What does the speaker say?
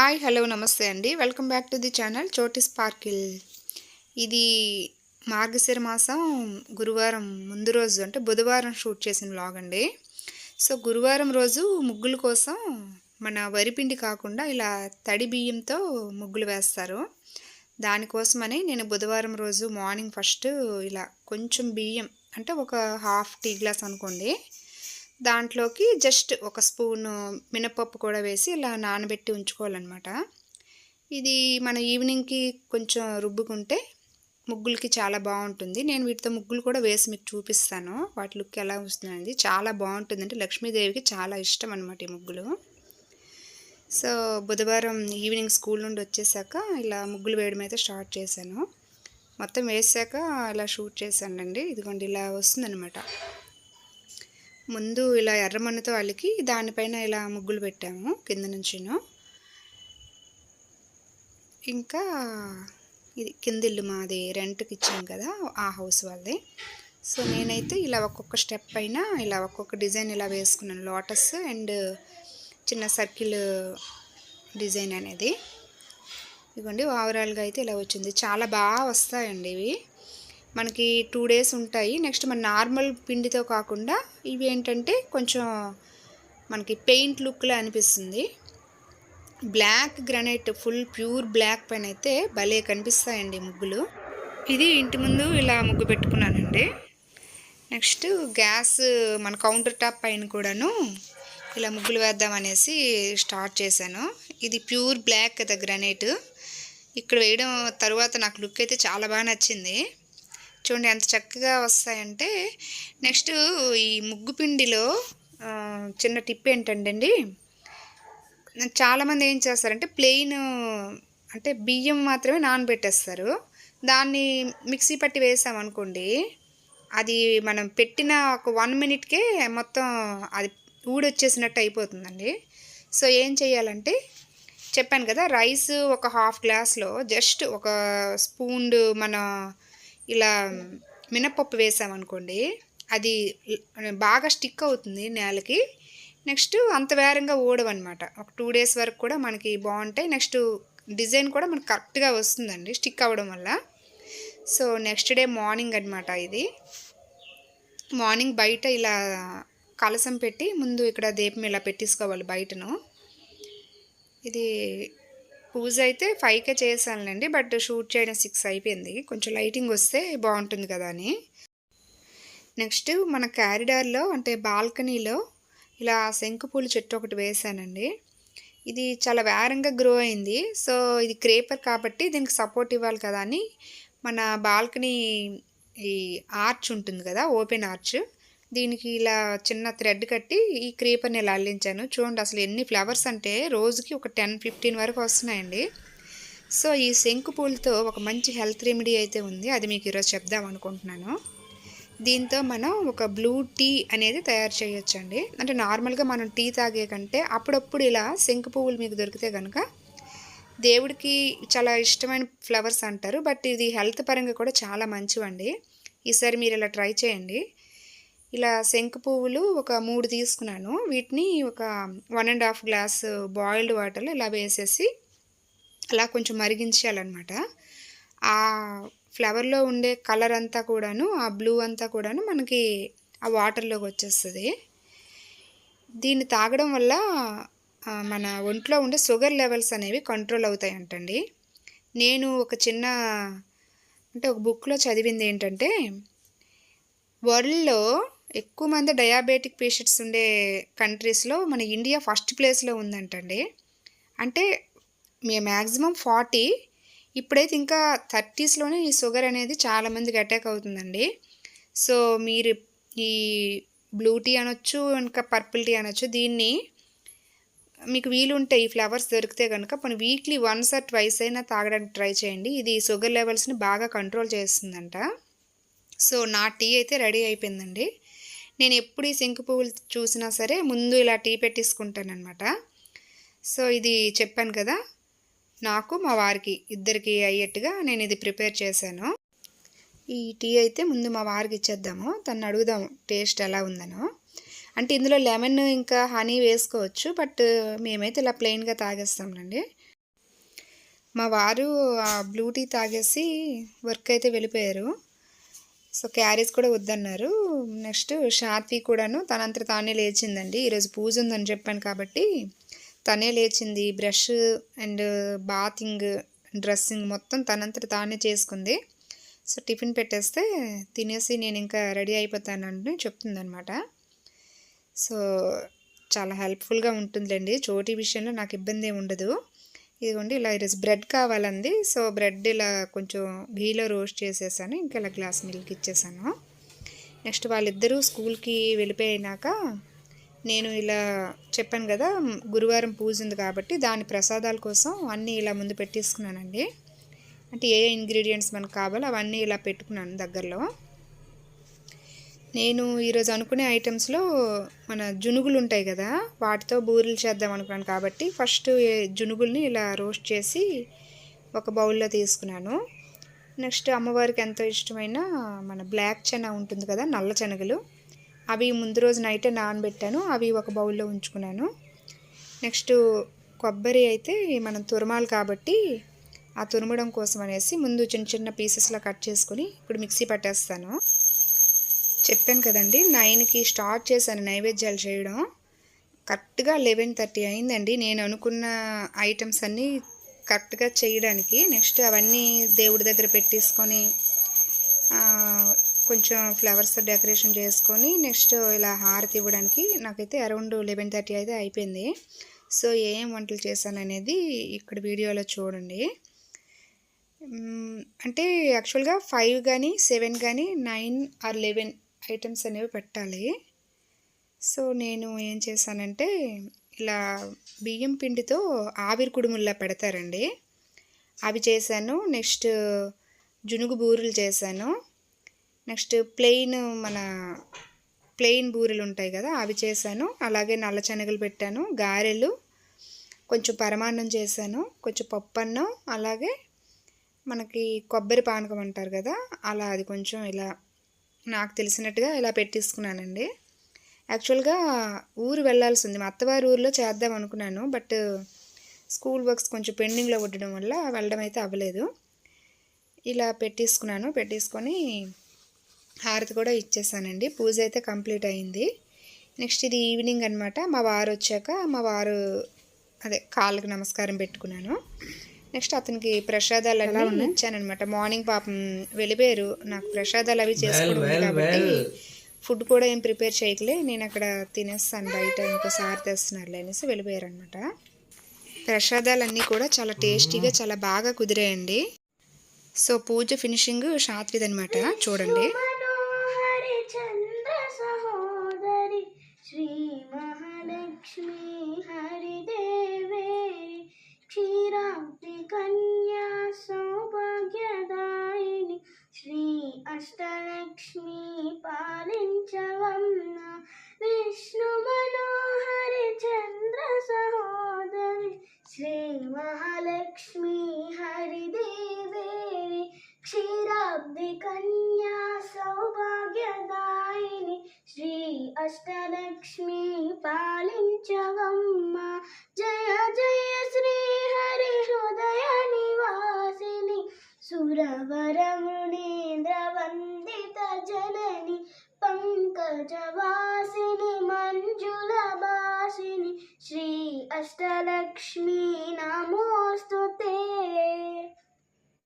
Hi hello నమస్తే అండి. Welcome back to the channel Choti sparkle ఇది మార్గశిర మాసం గురువారం ముందు రోజు అంటే బుధవారం షూట్ చేసిన వ్లాగ్ అండి. సో గురువారం రోజు ముగ్గుల కోసం మన వరిపిండి కాకుండా ఇలా తడి బియ్యంతో ముగ్గులు వేస్తారు. దానికోసమని నేను బుధవారం రోజు మార్నింగ్ ఫస్ట్ ఇలా కొంచెం బియ్యం అంటే ఒక హాఫ్ టీ గ్లాస్ అనుకోండి దాంట్లోకి జస్ట్ ఒక స్పూన్ మినపప్పు కూడా వేసి ఇలా నానబెట్టి ఉంచుకోవాలన్నమాట. ఇది మన ఈవినింగ్కి కొంచెం రుబ్బుకుంటే ముగ్గులకి చాలా బాగుంటుంది. నేను వీటితో ముగ్గులు కూడా వేసి మీకు చూపిస్తాను. వాటి లుక్ ఎలా వస్తుందండి చాలా బాగుంటుంది. అంటే లక్ష్మీదేవికి చాలా ఇష్టం అనమాట ఈ ముగ్గులు. సో బుధవారం ఈవినింగ్ స్కూల్ నుండి వచ్చేసాక ఇలా ముగ్గులు వేయడం అయితే స్టార్ట్ చేశాను. మొత్తం వేసాక ఇలా షూట్ చేశానండి ఇదిగోండి ఇలా వస్తుందనమాట ముందు ఇలా ఎర్రమన్నుతో అలికి దానిపైన ఇలా ముగ్గులు పెట్టాము కింద నుంచిను. ఇంకా ఇది కింది ఇల్లు మాది రెంట్కి ఇచ్చాం కదా ఆ హౌస్ వాళ్ళది. సో నేనైతే ఇలా ఒక్కొక్క స్టెప్ పైన ఇలా ఒక్కొక్క డిజైన్ ఇలా వేసుకున్నాను. లోటస్ అండ్ చిన్న సర్కిల్ డిజైన్ అనేది. ఇవ్వండి ఓవరాల్గా అయితే ఇలా వచ్చింది. చాలా బాగా వస్తాయండి ఇవి. మనకి టూ డేస్ ఉంటాయి. నెక్స్ట్ మన నార్మల్ పిండితో కాకుండా ఇవి ఏంటంటే కొంచెం మనకి పెయింట్ లుక్లో అనిపిస్తుంది. Black granite full pure black పైన అయితే భలే కనిపిస్తాయండి ముగ్గులు. ఇది ఇంటి ముందు ఇలా ముగ్గు పెట్టుకున్నానండి. నెక్స్ట్ గ్యాస్ మన కౌంటర్ టాప్ పైన కూడాను ఇలా ముగ్గులు వేద్దాం అనేసి స్టార్ట్ చేశాను. ఇది ప్యూర్ బ్లాక్ కదా గ్రనైట్ ఇక్కడ వేయడం తర్వాత నాకు లుక్ అయితే చాలా బాగా నచ్చింది. చూడండి ఎంత చక్కగా వస్తాయంటే నెక్స్ట్ ఈ ముగ్గు పిండిలో చిన్న టిప్ అండి చాలామంది ఏం చేస్తారంటే ప్లెయిన్ అంటే బియ్యం మాత్రమే నానబెట్టేస్తారు. దాన్ని మిక్సీ పట్టి వేసామనుకోండి అది మనం పెట్టిన ఒక వన్ మినిట్కే మొత్తం అది ఊడొచ్చేసినట్టు అయిపోతుందండి. సో ఏం చేయాలంటే చెప్పాను కదా రైస్ ఒక హాఫ్ గ్లాస్లో జస్ట్ ఒక స్పూన్ మన ఇలా మినపప్పు వేసామనుకోండి అది బాగా స్టిక్ అవుతుంది నేలకి. నెక్స్ట్ అంత వేరంగా ఊడవన్నమాట. ఒక టూ డేస్ వరకు కూడా మనకి బాగుంటాయి. నెక్స్ట్ డిజైన్ కూడా మనకు కరెక్ట్గా వస్తుందండి స్టిక్ అవ్వడం వల్ల. సో నెక్స్ట్ డే మార్నింగ్ అనమాట ఇది. మార్నింగ్ బయట ఇలా కలసం పెట్టి ముందు ఇక్కడ దీపం ఇలా పెట్టేసుకోవాలి బయటను. ఇది పూజ అయితే ఫైవ్కే చేశానులేండి బట్ షూట్ చేయడం సిక్స్ అయిపోయింది. కొంచెం లైటింగ్ వస్తే బాగుంటుంది కదా అని. నెక్స్ట్ మన క్యారిడార్లో అంటే బాల్కనీలో ఇలా శంకుపూల చెట్టు ఒకటి వేసానండి ఇది చాలా వేరంగా గ్రో అయింది. సో ఇది క్రేపర్ కాబట్టి దీనికి సపోర్ట్ ఇవ్వాలి కదా అని మన బాల్కనీ ఈ ఆర్చ్ ఉంటుంది కదా ఓపెన్ ఆర్చ్ దీనికి ఇలా చిన్న థ్రెడ్ కట్టి ఈ క్రీపర్ని ఇలా అల్లించాను. చూడండి అసలు ఎన్ని ఫ్లవర్స్ అంటే రోజుకి ఒక టెన్ ఫిఫ్టీన్ వరకు వస్తున్నాయండి. సో ఈ శంకు పూలతో ఒక మంచి హెల్త్ రెమెడీ అయితే ఉంది. అది మీకు ఈరోజు చెప్దాం అనుకుంటున్నాను. దీంతో మనం ఒక బ్లూ టీ అనేది తయారు చేయొచ్చండి. అంటే నార్మల్గా మనం టీ తాగే కంటే అప్పుడప్పుడు ఇలా శంకు పువ్వులు మీకు దొరికితే కనుక దేవుడికి చాలా ఇష్టమైన ఫ్లవర్స్ అంటారు. బట్ ఇది హెల్త్ పరంగా కూడా చాలా మంచివండి. ఈసారి మీరు ఇలా ట్రై చేయండి. ఇలా శంకు పువ్వులు ఒక మూడు తీసుకున్నాను. వీటిని ఒక one and half glass boiled వాటర్లో ఇలా వేసేసి అలా కొంచెం మరిగించాలన్నమాట ఆ ఫ్లవర్లో ఉండే కలర్ అంతా కూడాను ఆ బ్లూ అంతా కూడాను మనకి ఆ వాటర్లోకి వచ్చేస్తుంది. దీన్ని తాగడం వల్ల మన ఒంట్లో ఉండే షుగర్ లెవెల్స్ అనేవి కంట్రోల్ అవుతాయి అంటండి నేను ఒక చిన్న అంటే ఒక బుక్లో చదివింది ఏంటంటే వరల్డ్లో ఎక్కువ మంది డయాబెటిక్ పేషెంట్స్ ఉండే కంట్రీస్లో మన ఇండియా ఫస్ట్ ప్లేస్లో ఉందంటండి. అంటే మీ మ్యాక్సిమం ఫార్టీ ఇప్పుడైతే ఇంకా థర్టీస్లోనే ఈ షుగర్ అనేది చాలామందికి అటాక్ అవుతుందండి. సో మీరు ఈ బ్లూ టీ అనొచ్చు ఇంకా పర్పుల్ టీ అనొచ్చు దీన్ని మీకు వీలుంటే ఈ ఫ్లవర్స్ దొరికితే కనుక మన వీక్లీ వన్స్ ఆర్ ట్వైస్ అయినా తాగడానికి ట్రై చేయండి. ఇది షుగర్ లెవెల్స్ని బాగా కంట్రోల్ చేస్తుందంట. సో నా టీ అయితే రెడీ అయిపోయిందండి. నేను ఎప్పుడు ఈ శంకు పువ్వులు చూసినా సరే ముందు ఇలా టీ పెట్టేసుకుంటానమాట సో ఇది చెప్పాను కదా నాకు మా వారికి ఇద్దరికి అయ్యేట్టుగా నేను ఇది ప్రిపేర్ చేశాను. ఈ టీ అయితే ముందు మా వారికి ఇచ్చేద్దాము తను అడుగుదాము టేస్ట్ ఎలా ఉందనో. అంటే ఇందులో లెమన్ ఇంకా హనీ వేసుకోవచ్చు బట్ మేమైతే ఇలా ప్లెయిన్గా తాగేస్తామండి మా వారు ఆ బ్లూ టీ తాగేసి వర్క్ అయితే వెళ్ళిపోయారు. సో క్యారీస్ కూడా వద్దన్నారు. నెక్స్ట్ షాత్వి కూడాను తనంత తానే లేచిందండి. ఈరోజు పూజ ఉందని చెప్పాను కాబట్టి తనే లేచింది. బ్రష్ అండ్ బాతింగ్ డ్రెస్సింగ్ మొత్తం తనంతట తానే చేసుకుంది. సో టిఫిన్ పెట్టేస్తే తినేసి నేను ఇంకా రెడీ అయిపోతానని చెప్తుందనమాట సో చాలా హెల్ప్ఫుల్గా ఉంటుందండి చోటి విషయంలో నాకు ఇబ్బంది ఉండదు. ఇదిగోండి ఇలా ఈరోజు బ్రెడ్ కావాలండి సో బ్రెడ్ ఇలా కొంచెం ఘీలో రోస్ట్ చేసేసాను. ఇంకా ఇలా గ్లాస్ మిల్క్ ఇచ్చేసాను. నెక్స్ట్ వాళ్ళిద్దరూ స్కూల్కి వెళ్ళిపోయినాక నేను ఇలా చెప్పాను కదా గురువారం పూజ ఉంది కాబట్టి దాని ప్రసాదాల కోసం అన్నీ ఇలా ముందు పెట్టేసుకున్నానండి. అంటే ఏ ఇంగ్రీడియంట్స్ మనకు కావాలో అవన్నీ ఇలా పెట్టుకున్నాను దగ్గరలో. నేను ఈరోజు అనుకునే ఐటమ్స్లో మన జునుగులు ఉంటాయి కదా వాటితో బూరెలు చేద్దాం అనుకున్నాను కాబట్టి ఫస్ట్ జునుగుల్ని ఇలా రోస్ట్ చేసి ఒక బౌల్లో తీసుకున్నాను. నెక్స్ట్ అమ్మవారికి ఎంతో ఇష్టమైన మన బ్లాక్ చెన ఉంటుంది కదా నల్ల శనగలు అవి ముందు రోజు నైటే నానబెట్టాను అవి ఒక బౌల్లో ఉంచుకున్నాను. నెక్స్ట్ కొబ్బరి అయితే మనం తురమాలి కాబట్టి ఆ తురమడం కోసం అనేసి ముందు చిన్న చిన్న పీసెస్లో కట్ చేసుకుని ఇప్పుడు మిక్సీ పట్టేస్తాను. చెప్పాను కదండి నైన్కి స్టార్ట్ చేశాను నైవేద్యాలు చేయడం. కరెక్ట్గా లెవెన్ థర్టీ అయిందండి. నేను అనుకున్న ఐటమ్స్ అన్నీ కరెక్ట్గా చేయడానికి. నెక్స్ట్ అవన్నీ దేవుడి దగ్గర పెట్టేసుకొని కొంచెం ఫ్లవర్స్ డెకరేషన్ చేసుకొని నెక్స్ట్ ఇలా హారతి ఇవ్వడానికి నాకైతే అరౌండ్ లెవెన్ థర్టీ అయితే అయిపోయింది. సో ఏం వంటలు చేశాను అనేది ఇక్కడ వీడియోలో చూడండి. అంటే యాక్చువల్గా ఫైవ్ కానీ సెవెన్ కానీ నైన్ ఆర్ లెవెన్ ఐటమ్స్ అనేవి పెట్టాలి. సో నేను ఏం చేశానంటే ఇలా బియ్యం పిండితో ఆవిరి కుడుముల్లా పెడతారండి. అవి చేశాను. నెక్స్ట్ జునుగు బూరెలు చేశాను. నెక్స్ట్ ప్లెయిన్ మన ప్లెయిన్ బూరెలు ఉంటాయి కదా అవి చేశాను. అలాగే నల్ల శనగలు పెట్టాను గారెలు కొంచెం పరమాన్నం చేశాను కొంచెం పప్పన్నం అలాగే మనకి కొబ్బరి పానకం అంటారు కదా అలా అది కొంచెం ఇలా నాకు తెలిసినట్టుగా ఇలా పెట్టేసుకున్నానండి. యాక్చువల్గా ఊరు వెళ్ళాల్సి ఉంది మా అత్తవారి ఊరిలో చేద్దాం అనుకున్నాను. బట్ స్కూల్ వర్క్స్ కొంచెం పెండింగ్లో ఉండడం వల్ల వెళ్ళడం అయితే అవ్వలేదు. ఇలా పెట్టేసుకున్నాను. పెట్టేసుకొని హారతి కూడా ఇచ్చేసానండి. పూజ అయితే కంప్లీట్ అయింది. నెక్స్ట్ ఇది ఈవినింగ్ అనమాట మా వారు వచ్చాక మా వారు అదే కాళ్ళకి నమస్కారం పెట్టుకున్నాను. నెక్స్ట్ అతనికి ప్రసాదాలు అన్నీ ఇచ్చానమాట మార్నింగ్ పాపం వెళ్ళిపోయారు. నాకు ప్రసాదాలు అవి చేసుకోవడం కాబట్టి ఫుడ్ కూడా ఏం ప్రిపేర్ చేయట్లే నేను అక్కడ తినేస్తాను బయట ఇంకోసారి తెస్తున్నారు అనేసి వెళ్ళిపోయారు అనమాట ప్రసాదాలన్నీ కూడా చాలా టేస్టీగా చాలా బాగా కుదిరాయండి. సో పూజ ఫినిషింగ్ షాత్విద్ అనమాట చూడండి. श्रीमहालक्ष्मी हरिदेवेरि क्षीराब्धिकन्या सौभाग्यदायिनि, श्री अष्टलक्ष्मी पालिञ्चवम्म जय जय श्री सुरवरमुनीन्द्रवन्दितजननि पङ्कजवासिनि, मञ्जुलवासिनि, श्री अष्टलक्ष्मी amor.